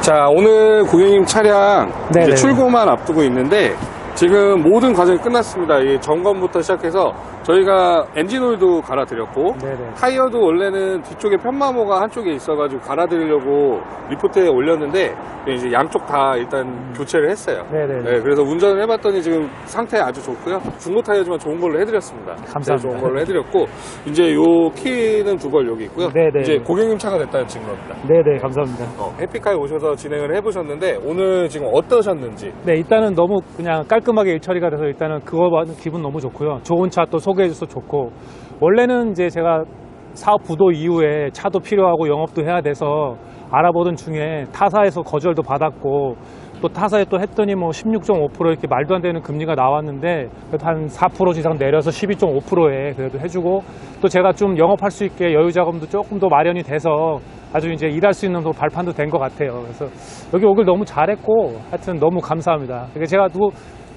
자, 오늘 고객님 차량 이제 네네. 출고만 앞두고 있는데 지금 모든 과정이 끝났습니다. 이 점검부터 시작해서 저희가 엔진오일도 갈아드렸고 네네. 타이어도 원래는 뒤쪽에 편마모가 한쪽에 있어가지고 갈아드리려고 리포트에 올렸는데 이제 양쪽 다 일단 교체를 했어요. 네네. 네, 그래서 운전을 해봤더니 지금 상태 아주 좋고요. 중고 타이어지만 좋은 걸로 해드렸습니다. 감사합니다. 제일 좋은 걸로 해드렸고 이제 요 키는 두 벌 여기 있고요. 네네. 이제 고객님 차가 됐다는 증거입니다. 네네, 감사합니다. 어, 해피카에 오셔서 진행을 해보셨는데 오늘 지금 어떠셨는지 네, 일단은 너무 그냥 깔끔하게 일 처리가 돼서 일단은 그거 기분 너무 좋고요. 좋은 차 또 소개 해 줘서 좋고. 원래는 이제 제가 사업 부도 이후에 차도 필요하고 영업도 해야 돼서 알아보던 중에 타사에서 거절도 받았고 또 타사에 또 했더니 뭐 16.5% 이렇게 말도 안 되는 금리가 나왔는데 한 4% 이상 내려서 12.5%에 그래도 해주고 또 제가 좀 영업할 수 있게 여유 자금도 조금 더 마련이 돼서 아주 이제 일할 수 있는 또 발판도 된 것 같아요. 그래서 여기 오길 너무 잘했고 하여튼 너무 감사합니다. 그러니까 제가 누구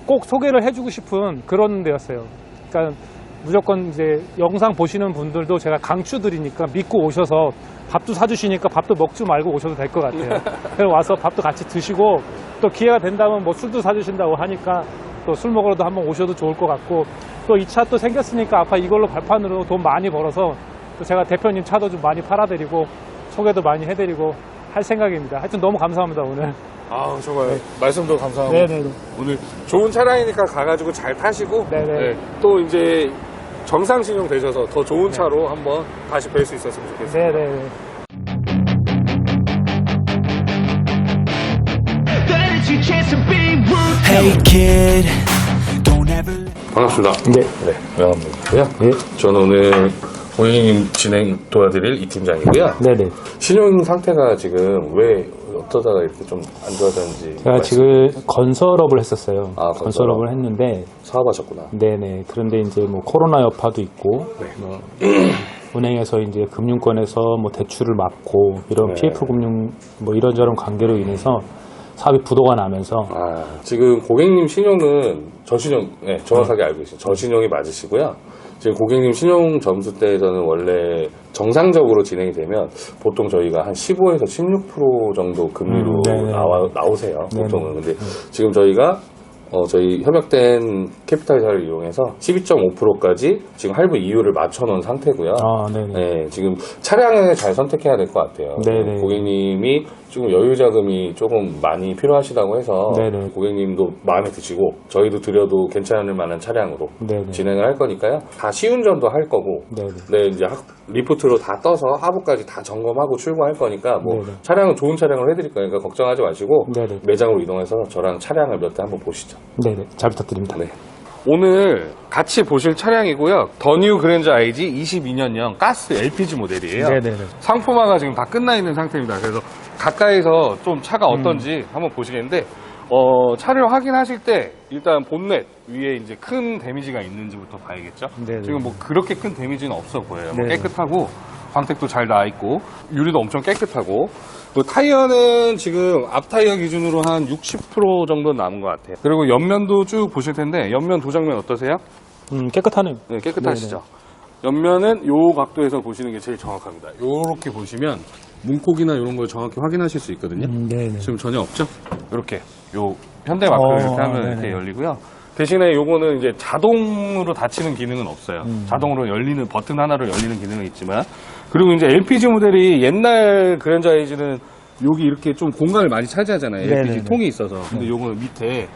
꼭 소개를 해주고 싶은 그런 데였어요. 그러니까 무조건 이제 영상 보시는 분들도 제가 강추드리니까 믿고 오셔서 밥도 사주시니까 밥도 먹지 말고 오셔도 될 것 같아요. 그래서 와서 밥도 같이 드시고 또 기회가 된다면 뭐 술도 사주신다고 하니까 또 술 먹으러도 한번 오셔도 좋을 것 같고 또 이 차 또 생겼으니까 아까 이걸로 발판으로 돈 많이 벌어서 또 제가 대표님 차도 좀 많이 팔아드리고 소개도 많이 해드리고 할 생각입니다. 하여튼 너무 감사합니다 오늘. 아 정말 말씀도 감사하고 네네네. 오늘 좋은 차량이니까 가가지고 잘 타시고 네네. 네, 또 이제 정상 신용 되셔서 더 좋은 차로 한번 다시 뵐 수 있었으면 좋겠습니다. 네네네. Hey kid, don't ever 반갑습니다. 네. 네, 명함이고요. 저는 오늘 고객님 진행 도와드릴 이 팀장이고요. 네네. 신용 상태가 지금 왜 어떠다가 이렇게 좀 안 좋아졌는지 제가 말씀- 지금 건설업을 했었어요. 아, 건설업. 건설업을 했는데, 사업하셨구나. 네네. 그런데 이제 뭐 코로나 여파도 있고, 네. 뭐 은행에서 이제 금융권에서 뭐 대출을 막고 이런 네. PF 금융 뭐 이런저런 관계로 인해서 사업이 부도가 나면서 아, 지금 고객님 신용은 저신용, 네, 정확하게 알고 계시죠. 저신용이 맞으시고요. 지금 고객님 신용 점수 때에서는 원래 정상적으로 진행이 되면 보통 저희가 한 15에서 16% 정도 금리로 음, 네 네. 나와, 나오세요. 네네. 보통은. 근데 지금 저희가 어, 저희 협약된 캐피탈사를 이용해서 12.5%까지 지금 할부 이율을 맞춰놓은 상태고요. 아, 네네. 네, 지금 차량을 잘 선택해야 될 것 같아요. 네네. 고객님이 조금 여유 자금이 조금 많이 필요하시다고 해서 네네. 고객님도 마음에 드시고 저희도 드려도 괜찮을 만한 차량으로 네네. 진행을 할 거니까요. 다 시운전도 할 거고, 네네. 네 이제 학- 리포트로 다 떠서 하부까지 다 점검하고 출고할 거니까 뭐 네네. 차량은 좋은 차량으로 해드릴 거니까 걱정하지 마시고 네네. 매장으로 이동해서 저랑 차량을 몇 대 한번 보시죠. 네네. 잘 부탁드립니다. 네. 오늘 같이 보실 차량이고요. 더 뉴 그랜저 IG 22년형 가스 LPG 모델이에요. 네네네. 상품화가 지금 다 끝나 있는 상태입니다. 그래서 가까이서 좀 차가 어떤지 한번 보시겠는데, 어, 차를 확인하실 때 일단 본넷 위에 이제 큰 데미지가 있는지부터 봐야겠죠. 네네. 지금 뭐 그렇게 큰 데미지는 없어 보여요. 뭐 네네. 깨끗하고 광택도 잘 나 있고 유리도 엄청 깨끗하고 그 타이어는 지금 앞 타이어 기준으로 한 60% 정도 남은 것 같아요. 그리고 옆면도 쭉 보실 텐데 옆면 도장면 어떠세요? 음, 깨끗하네요. 네, 깨끗하시죠? 옆면은 요 각도에서 보시는 게 제일 정확합니다. 요렇게 보시면 문콕이나 이런 걸 정확히 확인하실 수 있거든요. 음, 네네. 지금 전혀 없죠? 이렇게 요 현대 마크를 어, 이렇게 하면 네네. 이렇게 열리고요. 대신에 요거는 이제 자동으로 닫히는 기능은 없어요. 음. 자동으로 열리는 버튼 하나로 열리는 기능은 있지만 그리고 이제 LPG 모델이 옛날 그랜저 에이지는 여기 이렇게 좀 공간을 많이 차지하잖아요. LPG 네네네. 통이 있어서. 근데 요거는 밑에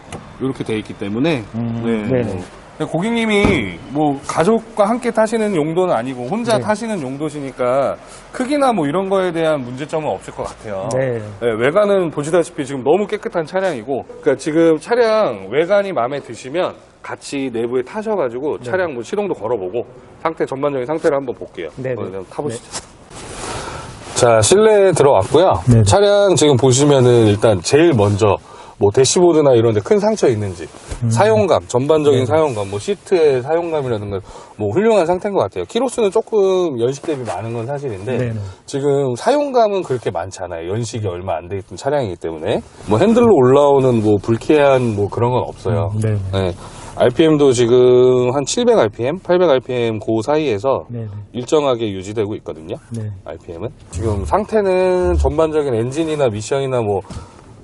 이렇게 돼 있기 때문에 음, 네. 네네. 근데 고객님이 뭐 가족과 함께 타시는 용도는 아니고 혼자 네. 타시는 용도시니까 크기나 뭐 이런 거에 대한 문제점은 없을 것 같아요. 네. 네, 외관은 보시다시피 지금 너무 깨끗한 차량이고, 그러니까 지금 차량 외관이 마음에 드시면 같이 내부에 타셔가지고 차량 뭐 시동도 걸어보고 상태 전반적인 상태를 한번 볼게요. 네네. 한번 타보시죠. 자 실내에 들어왔고요. 네네. 차량 지금 보시면은 일단 제일 먼저 뭐 대시보드나 이런 데 큰 상처 있는지 음. 사용감 네. 전반적인 사용감 뭐 시트의 사용감이라든가 뭐 훌륭한 상태인 것 같아요 키로수는 조금 연식 대비 많은 건 사실인데 네네. 지금 사용감은 그렇게 많지 않아요 연식이 얼마 안 돼 있던 차량이기 때문에 뭐 핸들로 올라오는 뭐 불쾌한 뭐 그런 건 없어요 네. 네. RPM도 지금 한 700 RPM, 800 RPM 그 사이에서 네네. 일정하게 유지되고 있거든요. 네. RPM은 지금 상태는 전반적인 엔진이나 미션이나 뭐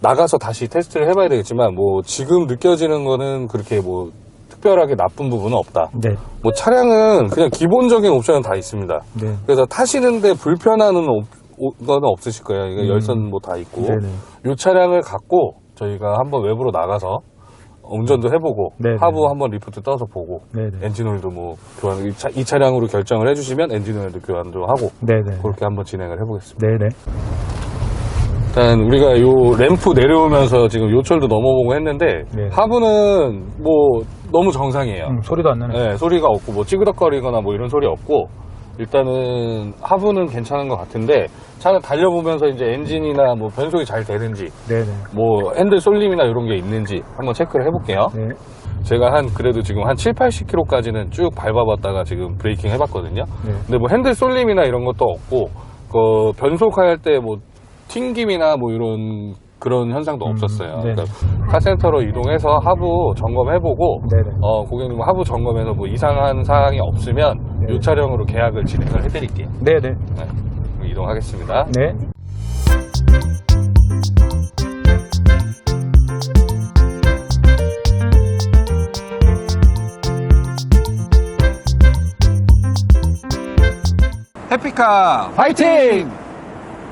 나가서 다시 테스트를 해봐야 되겠지만 뭐 지금 느껴지는 거는 그렇게 뭐 특별하게 나쁜 부분은 없다. 네. 뭐 차량은 그냥 기본적인 옵션은 다 있습니다. 네. 그래서 타시는데 오- 거는 없으실 거예요. 이거 열선 뭐 다 있고. 음. 네네. 이 차량을 갖고 저희가 한번 외부로 나가서 운전도 해보고 네네. 하부 한번 리프트 떠서 보고 네네. 엔진오일도 뭐 교환 이, 차, 이 차량으로 결정을 해주시면 엔진오일도 교환도 하고 네네. 그렇게 한번 진행을 해보겠습니다. 네네. 일단 우리가 요 램프 내려오면서 지금 요철도 넘어보고 했는데 네. 하부는 뭐 너무 정상이에요. 음, 소리도 안 나네. 네, 소리가 없고 뭐 찌그덕거리거나 뭐 이런 소리 없고 일단은 하부는 괜찮은 것 같은데 차는 달려보면서 이제 엔진이나 뭐 변속이 잘 되는지 네네. 뭐 핸들 쏠림이나 이런 게 있는지 한번 체크를 해볼게요. 네. 제가 한 그래도 지금 한 7, 80km까지는 쭉 밟아봤다가 지금 브레이킹 해봤거든요. 네. 근데 뭐 핸들 쏠림이나 이런 것도 없고 그 변속할 때 뭐 튕김이나 뭐 이런 그런 현상도 음, 없었어요. 네네. 그러니까 카센터로 이동해서 하부 점검해보고 네네. 어, 고객님 하부 점검에서 뭐 이상한 사항이 없으면 네. 이 차량으로 계약을 진행을 해드릴게요. 네네. 네. 그럼 이동하겠습니다. 네. 해피카 파이팅!